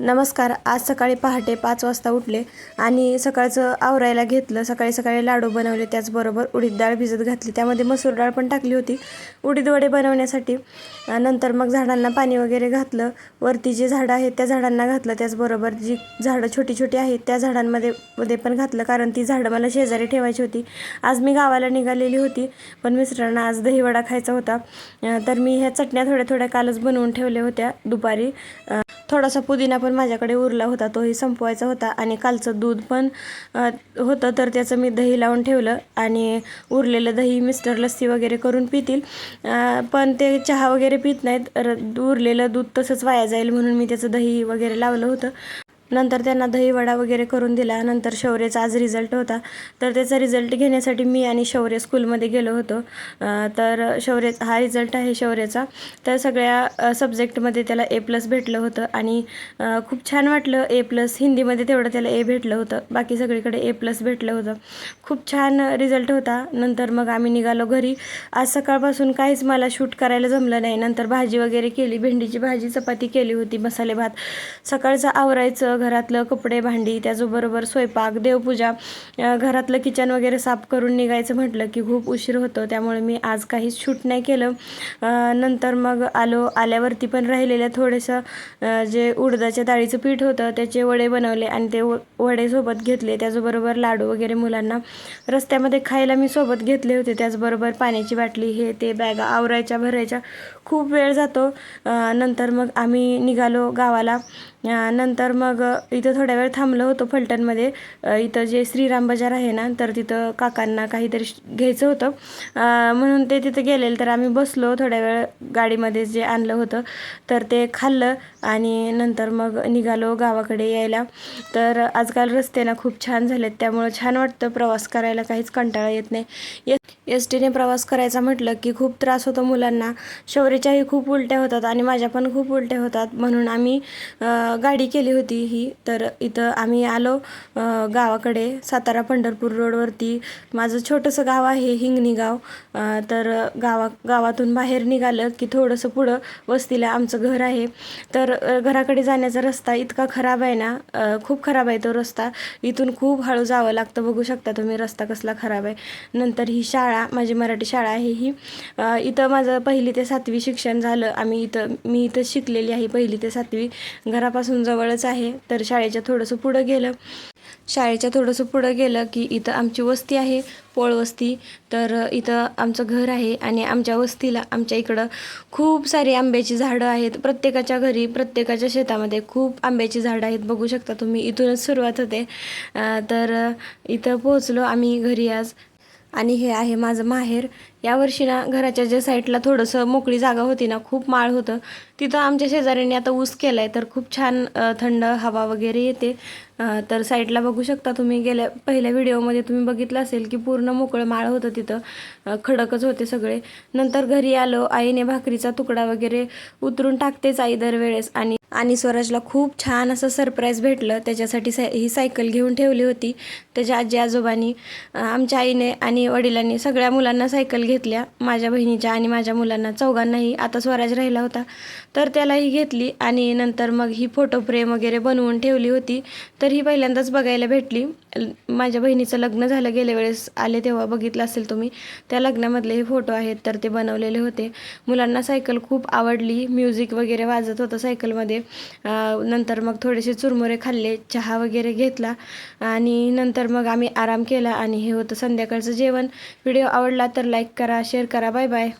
नमस्कार आज सकाळी पहाटे पाच वाजता उठले आणि सकाळचं आवरायला घेतलं. सकाळी सकाळी लाडू बनवले त्याचबरोबर उडीद डाळ भिजत घातली. त्यामध्ये मसूर डाळ पण टाकली होती. उडीद वडे बनवण्यासाठी नंतर मग झाडांना पाणी वगैरे घातलं. वरती जे झाडं आहेत त्या झाडांना घातलं. त्याचबरोबर जी झाडं छोटी छोटी आहेत त्या झाडांमध्ये मध्ये पण घातलं. कारण ती झाडं मला शेजारी ठेवायची होती. आज मी गावाला निघालेली होती पण मिस्टरांना आज दहीवडा खायचा होता. तर मी ह्या चटण्या थोड्या थोड्या कालच बनवून ठेवल्या होत्या दुपारी. थोडासा पुदिना पण माझ्याकडे उरला होता तोही संपवायचा होता आणि कालचं दूध पण होतं तर त्याचं मी दही लावून ठेवलं आणि उरलेलं दही मिस्टर लस्सी वगैरे करून पितील. पण ते चहा वगैरे पित नाहीत र उरलेलं दूध तसंच वाया जाईल म्हणून मी त्याचं दही वगैरे लावलं होतं. नंतर त्यांना दहीवडा वगैरे करून दिला. नंतर शौर्यचा आज रिझल्ट होता. तर त्याचा रिझल्ट घेण्यासाठी मी आणि शौर्य स्कूलमध्ये गेलो होतो. तर शौर्य हा रिझल्ट आहे शौर्याचा. तर सगळ्या सब्जेक्टमध्ये त्याला ए प्लस भेटलं होतं आणि खूप छान वाटलं. ए प्लस हिंदीमध्ये तेवढं त्याला ए भेटलं होतं. बाकी सगळीकडे ए प्लस भेटलं होतं. खूप छान रिझल्ट होता. नंतर मग आम्ही निघालो घरी. आज सकाळपासून काहीच मला शूट करायला जमलं नाही. नंतर भाजी वगैरे केली. भेंडीची भाजी चपाती केली होती मसाले भात. सकाळचं आवरायचं घरातलं कपडे भांडी त्याचबरोबर स्वयंपाक देवपूजा घरातलं किचन वगैरे साफ करून निघायचं म्हटलं की खूप उशीर होतो. त्यामुळे मी आज काहीच शूट नाही केलं. नंतर मग आलो आल्यावरती पण राहिलेलं थोडंसं जे उडदाच्या डाळीचं पीठ होतं त्याचे वडे बनवले आणि ते वडेसोबत वडे सोबत घेतले. त्याचबरोबर लाडू वगैरे मुलांना रस्त्यामध्ये खायला मी सोबत घेतले होते. त्याचबरोबर पाण्याची बाटली हे ते बॅगा आवरायच्या भरायच्या खूप वेळ जातो. नंतर मग आम्ही निघालो गावाला. नंतर मग इथं थोड्या वेळ थांबलो होतो फलटणमध्ये. इथं जे श्रीराम बाजार आहे ना तर तिथं काकांना काहीतरी घ्यायचं होतं. म्हणून ते तिथं गेलेलं तर आम्ही बसलो थोड्या वेळ गाडीमध्ये जे आणलं होतं तर ते खाल्लं आणि नंतर मग निघालो गावाकडे यायला. तर आजकाल रस्ते ना खूप छान झालेत त्यामुळं छान वाटतं प्रवास करायला काहीच कंटाळा येत नाही. एस टीने प्रवास करायचा म्हटलं की खूप त्रास होतो मुलांना. शौर्यच्याही खूप उलट्या होतात आणि माझ्या पण खूप उलट्या होतात. म्हणून आम्ही गाडी केली होती ही. तर इथं आम्ही आलो गावाकडे सातारा पंढरपूर रोडवरती माझं छोटंसं गाव आहे हिंगणी गाव. तर गावा गावातून बाहेर निघालं की थोडंसं पुढं वस्तीला आमचं घर आहे. तर घराकडे जाण्याचा रस्ता इतका खराब आहे ना खूप खराब आहे तो रस्ता. इथून खूप हळू जावं लागतं बघू शकता तुम्ही रस्ता कसला खराब आहे. नंतर ही शाळा माझी मराठी शाळा आहे ही. इथं माझं पहिली ते सातवी शिक्षण झालं. आम्ही इथं मी इथं शिकलेली आहे पहिली ते सातवी. घरापासून जवळच आहे तर शाळेच्या थोडंसं पुढं गेलं. शाळेच्या थोडंसं पुढं गेलं की इथं आमची वस्ती आहे पोळ वस्ती. तर इथं आमचं घर आहे आणि आमच्या वस्तीला आमच्या इकडं खूप सारी आंब्याची झाडं आहेत. प्रत्येकाच्या घरी प्रत्येकाच्या शेतामध्ये खूप आंब्याची झाडं आहेत. बघू शकता तुम्ही इथूनच सुरुवात होते. तर इथं पोहोचलो आम्ही घरी आज. आणि हे आहे माझं माहेर. यावर्षी ना घराच्या ज्या साईडला थोडंसं मोकळी जागा होती ना खूप माळ होतं. तिथं आमच्या शेजाऱ्यांनी आता ऊस केला आहे तर खूप छान थंड हवा वगैरे येते. तर साईडला बघू शकता तुम्ही गेल्या पहिल्या व्हिडिओमध्ये तुम्ही बघितलं असेल की पूर्ण मोकळं माळ होतं तिथं. खडकच होते सगळे. नंतर घरी आलो आईने भाकरीचा तुकडा वगैरे उतरून टाकतेच आई दरवेळेस. आणि आणि स्वराजला खूप छान असं सरप्राईज भेटलं. त्याच्यासाठी साय ही सायकल घेऊन ठेवली होती. त्याच्या आजी आजोबांनी आमच्या आईने आणि वडिलांनी सगळ्या मुलांना सायकल घेतल्या. माझ्या बहिणीच्या आणि माझ्या मुलांना चौघांनाही. आता स्वराज राहिला होता. तर त्यालाही घेतली आणि नंतर मग ही फोटो फ्रेम वगैरे बनवून ठेवली होती. तर ही पहिल्यांदाच बघायला भेटली. माझ्या बहिणीचं लग्न झालं गेल्या वेळेस आले तेव्हा बघितलं असेल तुम्ही. त्या लग्नामधले हे फोटो आहेत तर ते बनवलेले होते. मुलांना सायकल खूप आवडली. म्युझिक वगैरे वाजत होतं सायकलमध्ये नंतर मग थोडेसे चुरमुरे खाल्ले चहा वगैरे घेतला आणि नंतर मग आम्ही आराम केला आणि हे होतं संध्याकाळचं जेवण. व्हिडिओ आवडला तर लाईक करा शेअर करा. Bye bye